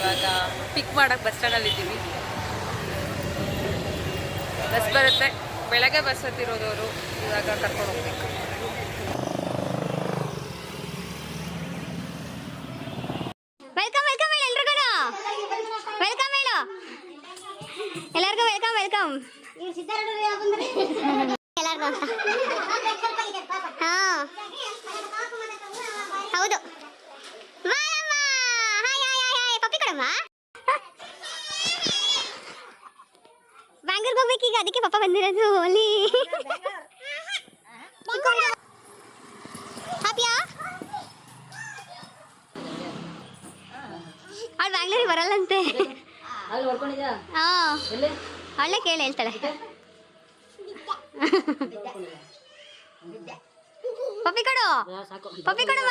ಇವಾಗ ಪಿಕ್ ಮಾಡಕ್ಕೆ ಬಸ್ ಸ್ಟ್ಯಾಂಡಲ್ಲಿ ಇದ್ದೀವಿ. ಬಸ್ ಬರುತ್ತೆ. ಬೆಳಗ್ಗೆ ಬಸ್ ಹತ್ತಿರೋದವರು ಇವಾಗ ಕರ್ಕೊಂಡು ಹೋಗ್ಬೇಕು. ಹೋಗ್ಬೇಕೀಗ ಅದಕ್ಕೆ ಪಪ್ಪ ಬಂದಿರೋದು ಅಲ್ಲಿ ಹ್ಯಾಪಿಯಾ? ಅವಳು ಬ್ಯಾಂಗ್ಳೂರಿಗೆ ಬರಲ್ಲಂತೆ. ಅವಳೇ ಕೇಳಿ ಹೇಳ್ತಾಳೆ. ಪಪ್ಪಿ ಕೊಡು. ಪಪ್ಪಿ ಕೊಡುವ.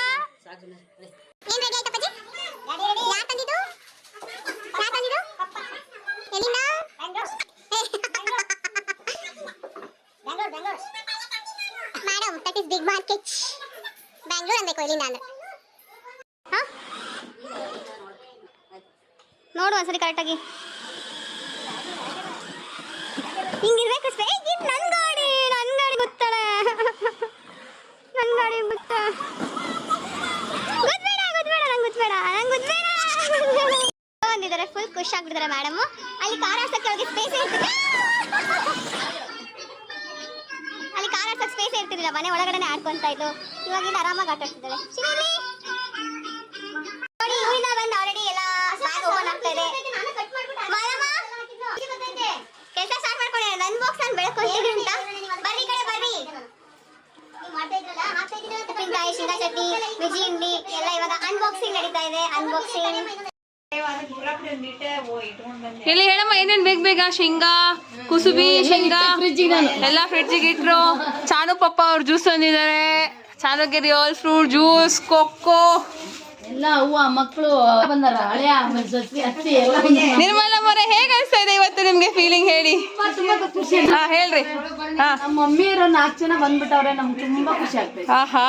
ಬಿಗ್ ಮಾರ್ಕೆಟ್ ಬ್ಯಾಂಗ್ಳೂರ್ ಅನ್ಬೇಕು ಇಲ್ಲಿಂದ ಅಂದ್ರೆ ಹಾ? ನೋಡು ಒಂದ್ಸರಿ ಕರೆಕ್ಟಾಗಿ ಹಿಂಗಿರ್ಬೇಕು ಇದು ನನ್ನ ಗಾಡಿ ನನ್ನ ಗಾಡಿ ಗೊತ್ತಲ್ಲ ನನ್ನ ಗಾಡಿ ಗೊತ್ತ ಬಂದಿದ್ದಾರೆ ಫುಲ್ ಖುಷಿ ಆಗ್ಬಿಟ್ಟಿದ್ದಾರೆ ಮೇಡಮ್ ಅಲ್ಲಿ ಕಾರ್ ಆಡ್ಸಕ್ಕೆ ಅವ್ರಿಗೆ ಸ್ಪೇಸ್ ಇರ್ತಿದೆ ಅಲ್ಲಿ ಕಾರ್ ಆಡ್ಸಕ್ಕೆ ಸ್ಪೇಸ್ ಇರ್ತಿರ್ಲಿಲ್ಲ ಮನೆ ಒಳಗಡೆನೆ ಆಡ್ಕೊಂತ ಇದ್ದು ಇವಾಗಿಂದ ಆರಾಮಾಗಿ ಆಟ ಆಡ್ತಿದ್ದಾಳೆ. ನೋಡಿ ಬಂದು ಆಲ್ರೆಡಿ ಎಲ್ಲ ಬ್ಯಾಗ್ ಓಪನ್ ಆಗ್ತಾ ಇದೆ. ಕೆಲಸ ಸ್ಟಾರ್ಟ್ ಬಾಕ್ಸ್ ನಾನು ಬೆಳಕೊಂತೀನಿ ಅಂತ. ಬರ್ರಿ ಕಡೆ ಬರ್ರಿ. ಉಪ್ಪಿನಕಾಯಿ ಚಟ್ನಿ ಮಿಜಿ ಹಿಂಡಿ, ಎಲ್ಲ ಇವಾಗ ಅನ್ಬಾಕ್ಸಿಂಗ್ ನಡೀತಾ ಇದೆ. ಅನ್ಬಾಕ್ಸಿಂಗ್ ಇಲ್ಲಿ ಹೇಳಮ್ಮ ಏನೇನ್ ಬೇಗ ಬೇಗ? ಶೇಂಗಾ ಕುಸುಬಿ ಶೇಂಗಾ? ಎಲ್ಲ ಫ್ರಿಡ್ಜಿಗೆ ಇಟ್ರು. ಚಾನು ಪಪ್ಪ ಅವ್ರ ಜ್ಯೂಸ್ ತಂದಿದ್ದಾರೆ. ಚಾನುಗಿರಿ ಆಲ್ ಫ್ರೂಟ್ ಜ್ಯೂಸ್ ಕೊಕ್ಕೋ ಎಲ್ಲ ಹೂವ ಮಕ್ಕಳು ಬಂದಾರ ಹಳೆಯ. ನಿರ್ಮಲ ಮೊರೆ ಹೇಗೆ ಅನಿಸ್ತಾ ಇದೆ ಇವತ್ತು ನಿಮ್ಗೆ ಫೀಲಿಂಗ್ ಹೇಳಿ? ತುಂಬಾ ಖುಷಿ. ಹಾ ಹೇಳ್ರಿ. ಹಾ. ನಮ್ಮ ಮಮ್ಮಿಯರು ನಾಲ್ಕು ಜನ ಬಂದ್ಬಿಟ್ಟವ್ರೆ ನಮ್ಗೆ ತುಂಬಾ ಖುಷಿ ಆಗ್ತೈತೆ. ಆಹಾ.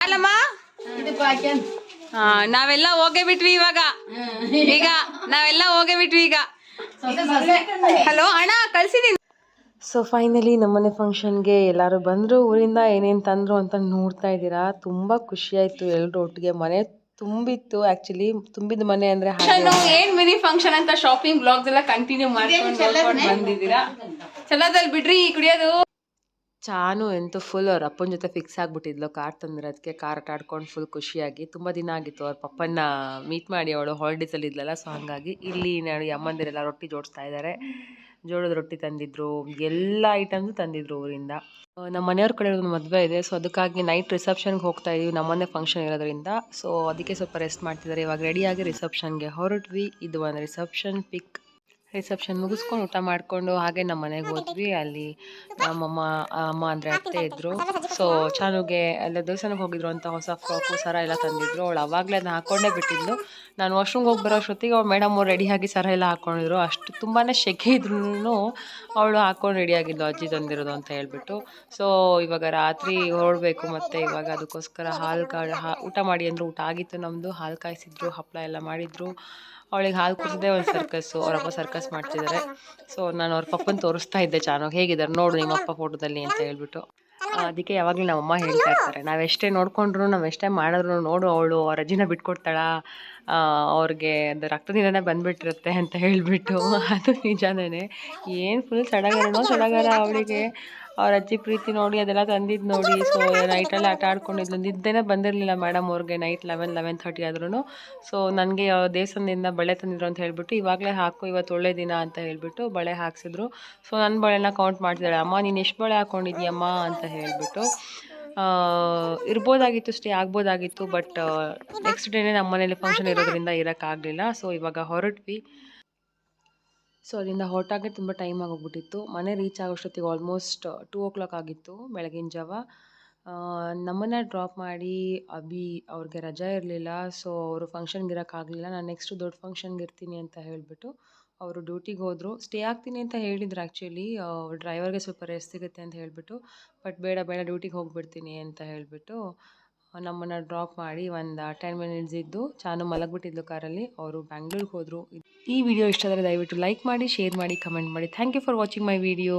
ಅಲ್ಲಮ್ಮ? ಇದು ಹಾ ನಾವೆಲ್ಲ ಹೋಗೇ ಬಿಟ್ವಿ ಇವಾಗ. ಈಗ ನಾವೆಲ್ಲ ಹೋಗೇ ಬಿಟ್ವಿ ಈಗ. ಹಲೋ ಅಣ್ಣ ಕಳ್ಸಿದೀನಿ. ಸೊ ಫೈನಲಿ ನಮ್ಮನೆ ಫಂಕ್ಷನ್ಗೆ ಎಲ್ಲರೂ ಬಂದರು. ಊರಿಂದ ಏನೇನು ತಂದರು ಅಂತ ನೋಡ್ತಾ ಇದ್ದೀರಾ? ತುಂಬ ಖುಷಿಯಾಯಿತು ಎಲ್ಲರೂ ಒಟ್ಟಿಗೆ. ಮನೆ ತುಂಬಿತ್ತು ಆ್ಯಕ್ಚುಲಿ ತುಂಬಿದ ಮನೆ ಅಂದರೆ ಏನು ಏನ್ ಮಿನಿ ಫಂಕ್ಷನ್ ಅಂತ ಶಾಪಿಂಗ್ ಬ್ಲಾಗ್ಸ್ ಎಲ್ಲ ಕಂಟಿನ್ಯೂ ಮಾಡ್ಕೊಂಡು ಬಂದಿದ್ದೀರಾ? ಚಲೋದಲ್ಲಿ ಬಿಡ್ರಿ ಕುಡಿಯೋದು. ಚಾನು ಎಂತೂ ಫುಲ್ ಅವ್ರ ಅಪ್ಪನ ಜೊತೆ ಫಿಕ್ಸ್ ಆಗಿಬಿಟ್ಟಿದ್ಲು ಕಾರ್ ತಂದಿರೋದಕ್ಕೆ ಕಾರ್ ಆಟ ಆಡ್ಕೊಂಡು ಫುಲ್ ಖುಷಿಯಾಗಿ. ತುಂಬ ದಿನ ಆಗಿತ್ತು. ಅವ್ರ ಪಪ್ಪನ ಮೀಟ್ ಮಾಡಿ ಅವಳು ಹಾಲಿಡೇಸಲ್ಲಿ ಇದ್ಲಲ್ಲ ಸೊ ಹಾಗಾಗಿ ಇಲ್ಲಿ ನಾನು ಅಮ್ಮಂದಿರೆಲ್ಲ ರೊಟ್ಟಿ ಜೋಡಿಸ್ತಾ ಇದ್ದಾರೆ ಜೋಳದ ರೊಟ್ಟಿ ತಂದಿದ್ರು. ಎಲ್ಲ ಐಟಮ್ಸು ತಂದಿದ್ರು ಊರಿಂದ. ನಮ್ಮ ಮನೆಯವ್ರ ಕಡೆ ಒಂದು ಮದುವೆ ಇದೆ ಸೊ ಅದಕ್ಕಾಗಿ ನೈಟ್ ರಿಸೆಪ್ಷನ್ಗೆ ಹೋಗ್ತಾ ಇದೀವಿ ನಮ್ಮನ್ನೇ ಫಂಕ್ಷನ್ ಇರೋದ್ರಿಂದ. ಸೊ ಅದಕ್ಕೆ ಸ್ವಲ್ಪ ರೆಸ್ಟ್ ಮಾಡ್ತಿದ್ದಾರೆ ಇವಾಗ ರೆಡಿಯಾಗಿ ರಿಸೆಪ್ಷನ್ಗೆ ಹೊರಟ್ವಿ. ಇದು ಒಂದು ರಿಸೆಪ್ಷನ್ ಪಿಕ್ ರಿಸೆಪ್ಷನ್ ಮುಗಿಸ್ಕೊಂಡು ಊಟ ಮಾಡಿಕೊಂಡು ಹಾಗೆ ನಮ್ಮ ಮನೆಗೆ ಹೋದ್ವಿ. ಅಲ್ಲಿ ನಮ್ಮಮ್ಮ ಅಮ್ಮ ಅಂದರೆ ಅತ್ತೆ ಇದ್ದರು ಸೊ ಚಾನುಗೆ ಎಲ್ಲ ದೇವಸ್ಥಾನಕ್ಕೆ ಹೋಗಿದ್ರು ಅಂತ ಹೊಸ ಫ್ರಾಕು ಸರ ಎಲ್ಲ ತಂದಿದ್ರು. ಅವಳು ಅವಾಗಲೇ ಅದನ್ನ ಹಾಕ್ಕೊಂಡೇ ಬಿಟ್ಟಿದ್ಲು. ನಾನು ವಾಶ್ರೂಮ್ಗೆ ಹೋಗಿ ಬರೋ ಅಷ್ಟೊತ್ತಿಗೆ ಅವ್ಳು ಮೇಡಮ್ ಅವ್ರು ರೆಡಿಯಾಗಿ ಸರ ಎಲ್ಲ ಹಾಕ್ಕೊಂಡಿದ್ರು ಅಷ್ಟು ತುಂಬಾ ಶೆಕೆ ಇದ್ರೂ ಅವಳು ಹಾಕ್ಕೊಂಡು ರೆಡಿಯಾಗಿದ್ದು ಅಜ್ಜಿ ತಂದಿರೋದು ಅಂತ ಹೇಳ್ಬಿಟ್ಟು. ಸೊ ಇವಾಗ ರಾತ್ರಿ ಹೊರಡಬೇಕು ಮತ್ತು ಇವಾಗ ಅದಕ್ಕೋಸ್ಕರ ಹಾಲು ಕಾ ಊಟ ಮಾಡಿ ಅಂದರು ಊಟ ಆಗಿತ್ತು ನಮ್ಮದು ಹಾಲು ಕಾಯಿಸಿದ್ರು ಹಪ್ಪಳ ಎಲ್ಲ ಮಾಡಿದರು. ಅವಳಿಗೆ ಹಾಲು ಕುಡಿಸದೆ ಒಂದು ಸರ್ಕಸ್ಸು ಅವರಪ್ಪ ಸರ್ಕಸ್ ಮಾಡ್ತಿದ್ದಾರೆ ಸೊ ನಾನು ಅವ್ರ ಪಪ್ಪನ ತೋರಿಸ್ತಾ ಇದ್ದೆ ಚಾನೋ ಹೇಗಿದ್ದಾರೆ? ನೋಡು ನಿಮ್ಮಪ್ಪ ಫೋಟೋದಲ್ಲಿ ಅಂತ ಹೇಳ್ಬಿಟ್ಟು. ಅದಕ್ಕೆ ಯಾವಾಗಲೂ ನಮ್ಮಮ್ಮ ಹೇಳ್ತಾ ಇರ್ತಾರೆ. ನಾವೆಷ್ಟೇ ನಾವು ಎಷ್ಟೇ ಮಾಡಿದ್ರು ನೋಡು ಅವಳು ಅವ್ರ ಅಜ್ಜಿನ ಬಿಟ್ಕೊಡ್ತಾಳ. ಅವ್ರಿಗೆ ಅದು ರಕ್ತದಿಂದನೇ ಬಂದ್ಬಿಟ್ಟಿರುತ್ತೆ ಅಂತ ಹೇಳಿಬಿಟ್ಟು. ಅದು ನಿಜಾನೇ ಏನು ಫುಲ್ ಸಡಗರನೋ ಸಡಗರ ಅವಳಿಗೆ. ಅವ್ರ ಅಜ್ಜಿ ಪ್ರೀತಿ ನೋಡಿ ಅದೆಲ್ಲ ತಂದಿದ್ದು ನೋಡಿ. ಸೊ ಅಲ್ಲಿ ಆಟ ಆಡ್ಕೊಂಡಿದ್ಲು. ನಿದ್ದೆನೇ ಬಂದಿರಲಿಲ್ಲ ಮೇಡಮ್ ಅವ್ರಿಗೆ ನೈಟ್ ಲೆವೆನ್ ಲೆವೆನ್ ತರ್ಟಿ ಆದ್ರೂ ಸೊ ನನಗೆ ದೇವಸ್ಥಾನದಿಂದ ಬಳೆ ತಂದಿದ್ರು ಅಂತ ಹೇಳ್ಬಿಟ್ಟು, ಇವಾಗಲೇ ಹಾಕು, ಇವತ್ತು ಒಳ್ಳೆ ದಿನ ಅಂತ ಹೇಳ್ಬಿಟ್ಟು ಬಳೆ ಹಾಕ್ಸಿದ್ರು. ಸೊ ನನ್ನ ಬಳೆನ ಕೌಂಟ್ ಮಾಡ್ತಿದ್ದಾಳೆ. ಅಮ್ಮ, ನೀನು ಎಷ್ಟು ಬಳೆ ಹಾಕ್ಕೊಂಡಿದ್ಯಮ್ಮ ಅಂತ ಹೇಳಿಬಿಟ್ಟು. ಇರ್ಬೋದಾಗಿತ್ತು ಸ್ಟೇ ಆಗ್ಬೋದಾಗಿತ್ತು ಬಟ್ ನೆಕ್ಸ್ಟ್ ಡೇನೇ ನಮ್ಮ ಮನೇಲಿ ಫಂಕ್ಷನ್ ಇರೋದ್ರಿಂದ ಇರೋಕ್ಕಾಗಲಿಲ್ಲ. ಸೊ ಇವಾಗ ಹೊರಟ್ವಿ. ಸೊ ಅಲ್ಲಿಂದ ಹೊರಟಾಗೆ ತುಂಬ ಟೈಮ್ ಆಗೋಗ್ಬಿಟ್ಟಿತ್ತು. ಮನೆ ರೀಚ್ ಆಗೋಷ್ಟೊತ್ತಿಗೆ ಆಲ್ಮೋಸ್ಟ್ ಟೂ ಓ ಕ್ಲಾಕ್ ಆಗಿತ್ತು ಬೆಳಗಿನ ಜಾವ. ನಮ್ಮನ್ನು ಡ್ರಾಪ್ ಮಾಡಿ ಅಭಿ ಅವ್ರಿಗೆ ರಜಾ ಇರಲಿಲ್ಲ. ಸೊ ಅವರು ಫಂಕ್ಷನ್ಗೆ ಇರೋಕ್ಕಾಗಲಿಲ್ಲ ನಾನು ನೆಕ್ಸ್ಟ್ ದೊಡ್ಡ ಫಂಕ್ಷನ್ಗೆ ಇರ್ತೀನಿ ಅಂತ ಹೇಳಿಬಿಟ್ಟು ಅವರು ಡ್ಯೂಟಿಗೆ ಹೋದರು. ಸ್ಟೇ ಆಗ್ತೀನಿ ಅಂತ ಹೇಳಿದ್ರು ಆ್ಯಕ್ಚುಲಿ ಡ್ರೈವರ್ಗೆ ಸ್ವಲ್ಪ ರೆಸ್ಟ್ ಸಿಗುತ್ತೆ ಅಂತ ಹೇಳಿಬಿಟ್ಟು ಬಟ್ ಬೇಡ ಬೇಡ ಡ್ಯೂಟಿಗೆ ಹೋಗಿಬಿಡ್ತೀನಿ ಅಂತ ಹೇಳಿಬಿಟ್ಟು ನಮ್ಮನ್ನು ಡ್ರಾಪ್ ಮಾಡಿ ಒಂದು ಟೆನ್ ಮಿನಿಟ್ಸ್ ಇದ್ದು ಚಾನು ಮಲಗಿಬಿಟ್ಟಿದ್ಲು ಕಾರಲ್ಲಿ. ಅವರು ಬ್ಯಾಂಗ್ಳೂರಿಗೆ ಹೋದರು. ಈ ವಿಡಿಯೋ ಇಷ್ಟ ಆದರೆ ದಯವಿಟ್ಟು ಲೈಕ್ ಮಾಡಿ ಶೇರ್ ಮಾಡಿ ಕಮೆಂಟ್ ಮಾಡಿ. Thank you for watching my video